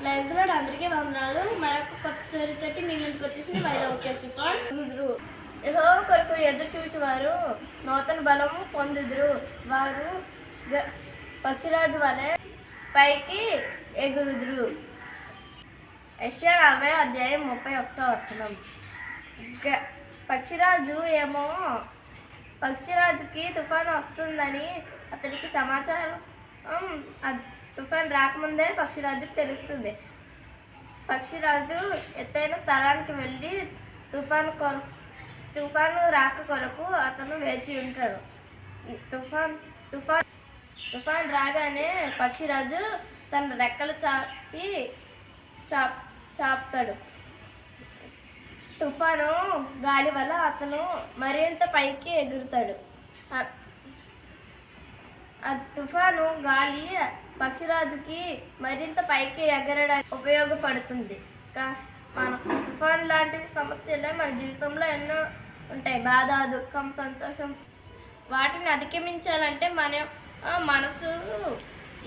Life అందరికీ వందనాలు. మరొక కొత్త స్టోరీ తోటి మీ ముందుకు వచ్చేసింది వైరవ్ కేసిపాన్ కుదురు యహో కొరకు ఎదురు చూచేవారు. నూతన బలము పొందుదురు. వారు గ- పక్షిరాజు వలె పైకి ఎగురుదురు. యెషయా నలభై అధ్యాయం ముప్పై ఒకటో వచనం. గ- పక్షిరాజు ఏమో పక్షిరాజుకి తుఫాను వస్తుందని అతడికి సమాచారం తుఫాన్ రాకముందే పక్షిరాజుకు తెలుస్తుంది. పక్షిరాజు ఎత్తైన స్థలానికి వెళ్ళి తుఫాను కొర తుఫాను రాక కొరకు అతను వేచి ఉంటాడు. తుఫాన్ తుఫాన్ తుఫాన్ రాగానే పక్షిరాజు తన రెక్కలు చాపి చాప్ చాపుతాడు. తుఫాను గాలి వల్ల అతను మరింత పైకి ఎగురుతాడు. ఆ- తుఫాను గాలి పక్షిరాజుకి మరింత పైకి ఎగరడానికి ఉపయోగపడుతుంది. మన తుఫాన్ లాంటి సమస్యలే మన జీవితంలో ఎన్నో ఉంటాయి. బాధ దుఃఖం సంతోషం. వాటిని అధిగమించాలంటే మన మనసు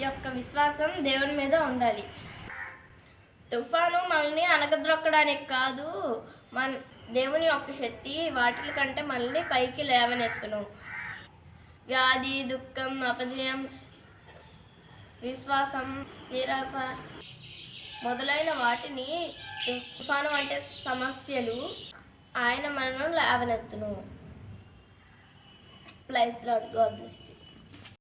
యొక్క విశ్వాసం దేవుని మీద ఉండాలి. తుఫాను మనల్ని అనగద్రొక్కడానికి కాదు మన దేవుని యొక్క శక్తి వాటి కంటే మనల్ని పైకి లేవనెత్తును. వ్యాధి దుఃఖం అపజయం విశ్వాసం నిరాశ మొదలైన వాటిని తుఫాను వంటి సమస్యలు ఆయన మనను లేవనెత్తును. ప్లైస్ గాడ్ బ్లెస్ యూ.